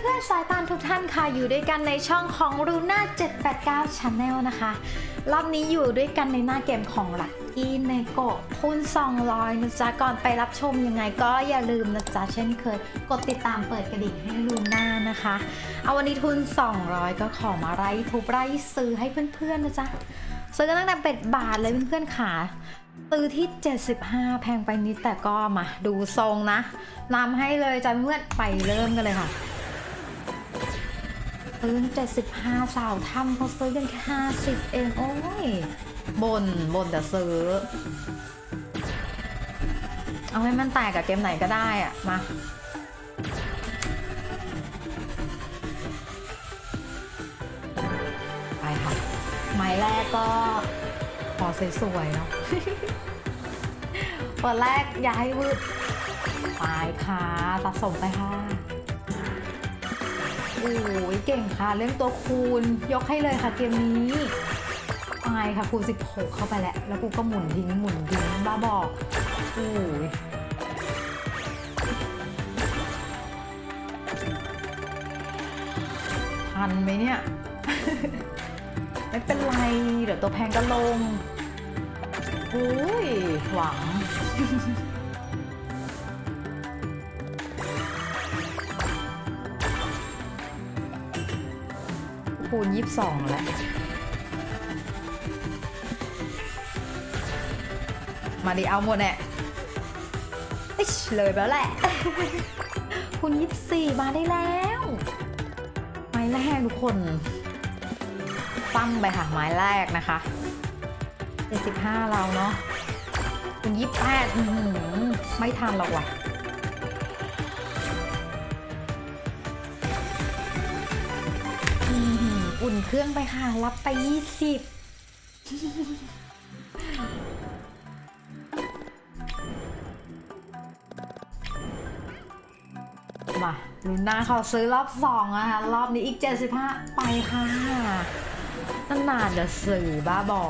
เพื่อนๆ สายตาทุกท่านค่ะ อยู่ด้วยกันในช่องของ Luna 789 Channel นะคะ รอบนี้อยู่ด้วยกันในหน้าเกมของ Lucky n e g o คูณ200นะจ๊ะก่อนไปรับชมยังไงก็อย่าลืมนะจ๊ะเช่นเคย กดติดตามเปิดกระดิ่งให้ Luna นะคะ เอาวันนี้ทุน 200 ก็ขอมาไล่ทุบไล่ซื้อให้เพื่อนๆนะจ๊ะซื้อกันตั้งแต่เป็ดบาทเลยเพื่อนๆค่ะซื้อที่ 75 แพงไปนิดแต่ก็มาดูทรงนะนำให้เลยจ้ะเพื่อนไปเริ่มกันเลยค่ะ ซื้อ75 สาวทำเขาซื้อกันแค่50 เอง โอ้ยบนบนแต่ซื้อ เอาให้มันแตกกับเกมไหนก็ได้อะมาไปค่ะไม้แรกก็ขอสวยๆเนาะเปิดแรกอย่าให้วืดไปค่ะสะสมไปค่ะ โอ้ยเก่งค่ะเรื่องตัวคูณ ยกให้เลยค่ะเกมนี้ไปค่ะคูณ16 เข้าไปแล้ว แล้วกูก็หมุนทิ้งหมุนทิ้งบ้าบอกโอ้ยทันไหมเนี่ย ไม่เป็นไร เดี๋ยวตัวแพงก็ลงอุ้ยหวัง คูณยี่สิบสองแหละมาดิเอาหมดแน่อิชเลยไปแล้วแหละ คูณยี่สิบสี่มาได้แล้ว ไม้แรกทุกคนปั้มไปค่ะไม้แรกนะคะ75เราเนาะคุณยี่แปดไม่ทันหรอกว่ะ อุ่นเครื่องไปค่ะ รับไป 20มาลุนนาเขาซื้อรอบสองอะค่ะรอบนี้อีก 75 ไปค่ะนั่นนานจะสื่อบ้าบอ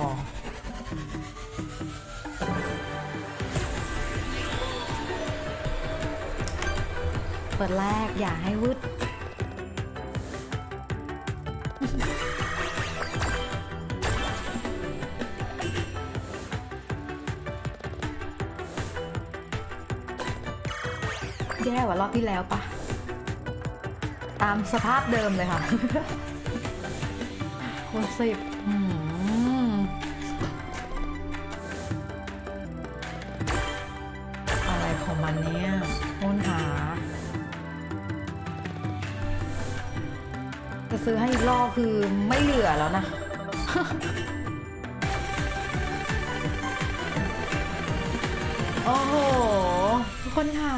เปิดแรกอย่าให้วืด อบที่แล้วปะตามสภาพเดิมเลยค่ะคูณสิบอะไรของมันเนี่ยค้นหา จะซื้อให้อีกรอบคือไม่เหลือแล้วนะโอ้โห ทุกคนค่ะ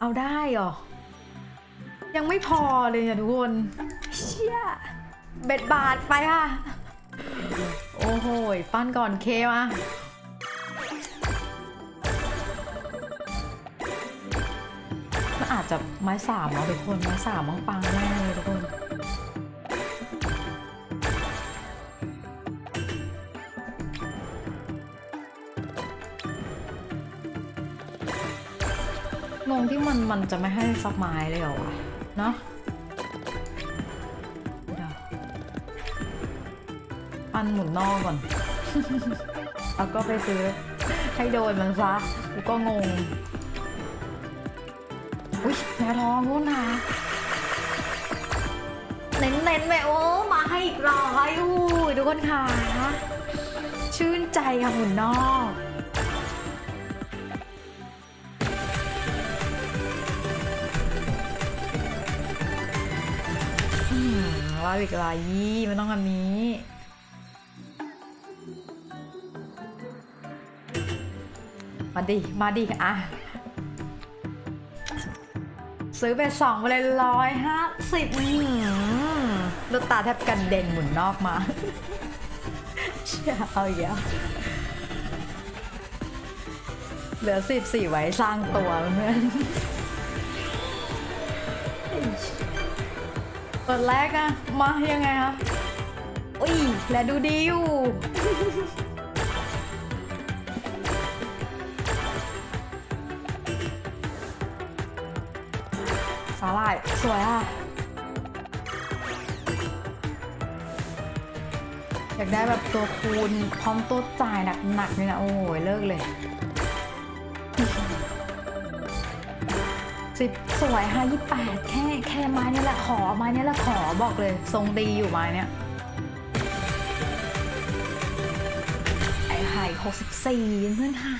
เอาได้เหรอ ยังไม่พอเลยอะทุกคน เชี่ย เบ็ดบาทไปค่ะ โอ้โหยปั้นก่อนเคมามันอาจจะไม้สามเนาะทุกคน ไม้สามมังปังแน่เลยทุกคน มันมันจะไม่ให้สักไม้เลยเหรอวะเนาะปันหมุนนอกก่อน แล้วก็ไปซื้อให้โดนมันซะกูก็งง อุ้ยแม่ทองนู่นนะเน้นเน้นๆไปโอ้มาให้อีกร้อยอู้ทุกคนค่ะ ชื่นใจค่ะหมุนนอก มร้อยอีกร้อยยี่มันต้องอันนี้ มาดิ มาดิ อะ ซื้อไปสองไปเลยร้อยห้าสิบลูกตาแทบกันเด่นหมุนนอกมาเชี่ยเอาอีกแล้วเหลือสิบสี่ไว้สร้างตัวเพื่อน เปิดแรกอะมายังไงคะอุ้ยแลดูดีอยู่สาหร่ายสวยอะ อยากได้แบบตัวคูณพร้อมตัวจ่ายหนักๆเลยนะ โอ้ยเลิกเลยสิบ สวยค่ะยี่แปดแค่แค่ไม้นี่แหละขอไม้นี่แหละขอบอกเลย ทรงดีอยู่ไม้เนี่ยไอ้ไห่หกสิบสี่เพื่อนหา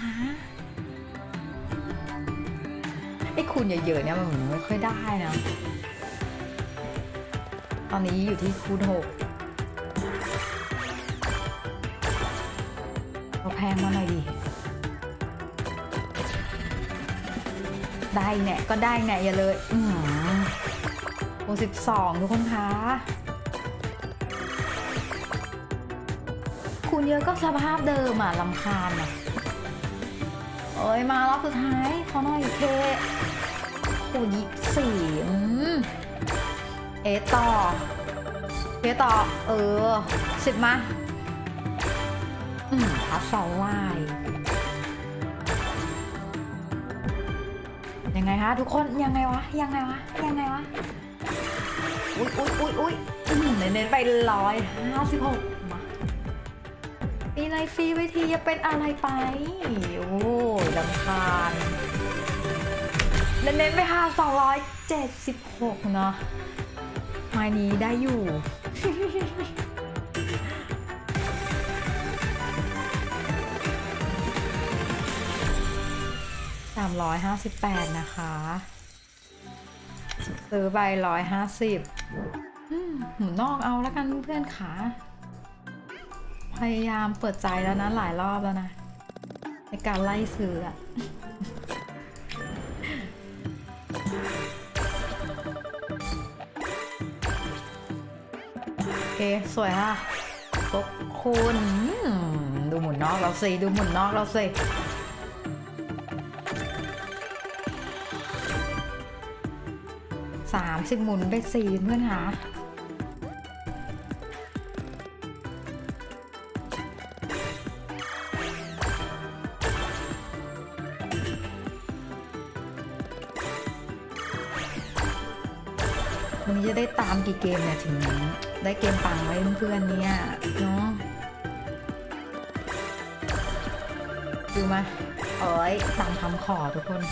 ไอ้คูณเยอะๆเนี่ยมันไม่ค่อยได้นะตอนนี้อยู่ที่คูณหกเอาแพงมาหน่อยดิ ได้แน่ก็ได้แน่อย่าเลย อืมโอ้สิบสองทุกคนคะคุณเยอะก็สภาพเดิมอะลำคาญอะเอ้ย มารอบสุดท้ายขอหน่อยเคคูณยี่สี่อืมเอต่อเคต่อ เออสิบมา อืมพัดสองลาย ไงคะทุกคนยังไงวะยังไงวะยังไงวะอุ๊ยอุ๊ยอุ๊ยอุ๊ยเน้นๆไปร้อยห้าสิบหกมาปีในฟรีเวทีจะเป็นอะไรไป โอ้ยลำคาญเน้นๆไปค่ะสองร้อยเจ็ดสิบหกเนาะไม้นี้ได้อยู่ 358 นะคะ ซื้อใบ150อืมหมูนอกเอาแล้วกันเพื่อนขา พยายามเปิดใจแล้วนะ หลายรอบแล้วนะ ในการไล่ซื้ออะโอเค สวยค่ะตกคุณ ดูหมุนนอกเราสิ ดูหมุนนอกเราสิ สามสิบหมุนไปสี่เพื่อนหาวันนี้จะได้ตามกี่เกมเนี่ยถึงได้เกมปังไว้เพื่อนเนี่ยเนาะดูมาเอ้ยตามคำขอทุกคน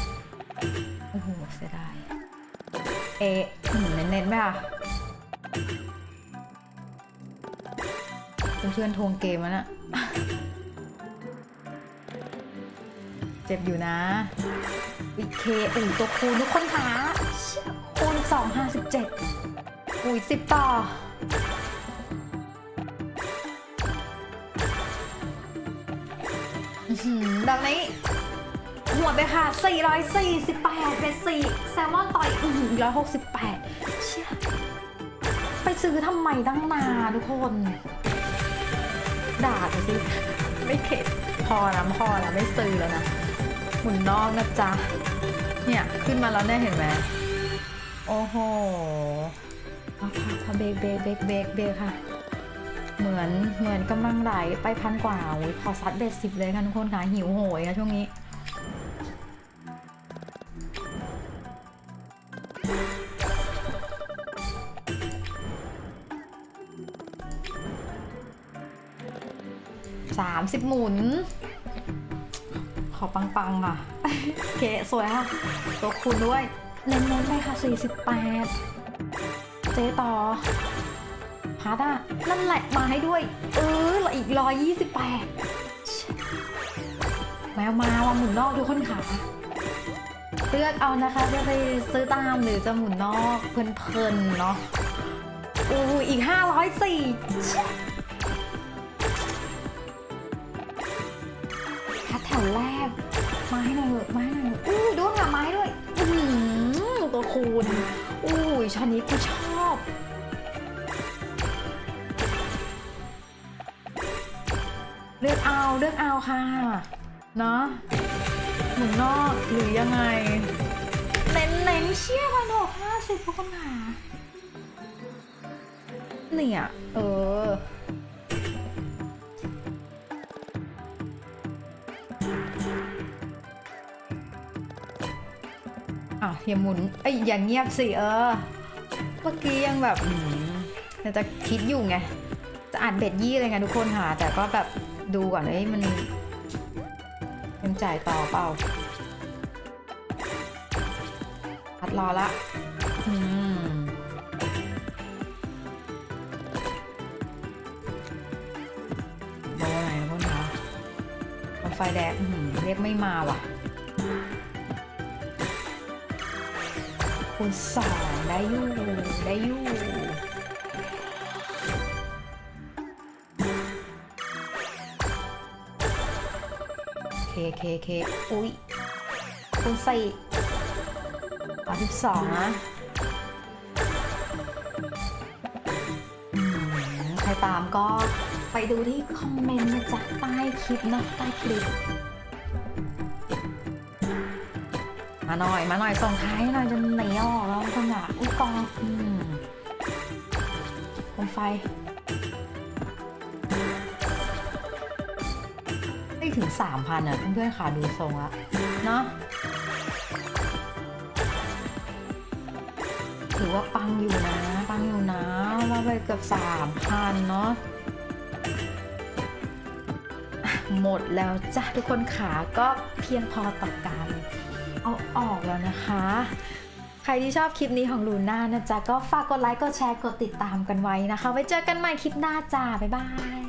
โอ้โหเสียดาย เอะเน้นๆไหมอะเพื่อนๆทวงเกมแล้วน่ะเจ็บอยู่นะอีเคอุ้ยตัวคูณทุกคนคะคูณสองห้าสิบเจ็ดอุ้ยสิบต่ออื้อหือแบบนี้ หัวไปค่ะ 448เป็น4แซลมอนต่อยอือ168 เชี่ย ไปซื้อทำไมตั้งนานทุกคน ด่าไปสิ ไม่เข็ด พอนะพอนะไม่ซื้อแล้วนะ หมุนนอกนะจ๊ะ เนี่ย ขึ้นมาแล้วเนี่ยเห็นไหม โอ้โหเอาค่ะพอเบรกเบรกเบรกเบรกเบรกค่ะเหมือนเหมือนกำลังไหลไปพันกว่าโอ้ยพอซัดเบ็ดสิบเลยค่ะทุกคนค่ะหิวโหยค่ะช่วงนี้ สามสิบหมุน ขอปังๆอะ โอเค สวยค่ะ ตัวคุณด้วย เน้นๆไปค่ะ 48 เจต่อพาร์ทอะนั่นแหละมาให้ด้วย เออเหลืออีก 128 แมวมาว่าหมุนนอกทุกคนค่ะเลือกเอานะคะจะไปซื้อตามหรือจะหมุนนอกเพลินๆเนาะอู้อีก 504 พัดแถวแรกไม้หน่อยเถอะไม้หน่อยเถอะอู้ดูหาไม้ด้วย อือหือตัวคูณอู้ยชอนนี้กูชอบ เลือกเอาเลือกเอาค่ะ เนาะหมุนนอกหรือยังไง เน้นเน้นเชี่ยพันหกห้าสิบทุกคนค่ะเนี่ย เออ อย่าหมุนเอ้ยอย่างเงียบสิเออ เมื่อกี้ยังแบบอืมแต่จะคิดอยู่ไง จะอ่านเบ็ดยี่เลยไงทุกคนค่ะ แต่ก็แบบดูก่อนเอ้ยมันยังจ่ายต่อเปล่าพัดรอละอืมโดนไหนนะพ่นคะไฟแดงเรียกไม่มาว่ะ คุณสองได้อยู่ ได้อยู่ เคเคเคอุ้ยคุณสี่สามสิบสองนะใครตามก็ไปดูที่คอมเมนต์นะจ๊ะใต้คลิปนะใต้คลิป มาหน่อย มาหน่อยส่งท้ายหน่อยจะหนีออกแล้วคนอะอุ้ยกองอืมโคมไฟไม่ถึงสามพันอะเพื่อนๆค่ะดูทรงละเนาะถือว่าปังอยู่นะ ปังอยู่นะว่าไปเกือบสามพันเนาะหมดแล้วจ้ะทุกคนขาก็เพียงพอต่อการ เอาออกแล้วนะคะ ใครที่ชอบคลิปนี้ของลูน่านะจ๊ะ ก็ฝากกดไลค์ กดแชร์ กดติดตามกันไว้นะคะ ไว้เจอกันใหม่คลิปหน้าจ้า บ๊ายบาย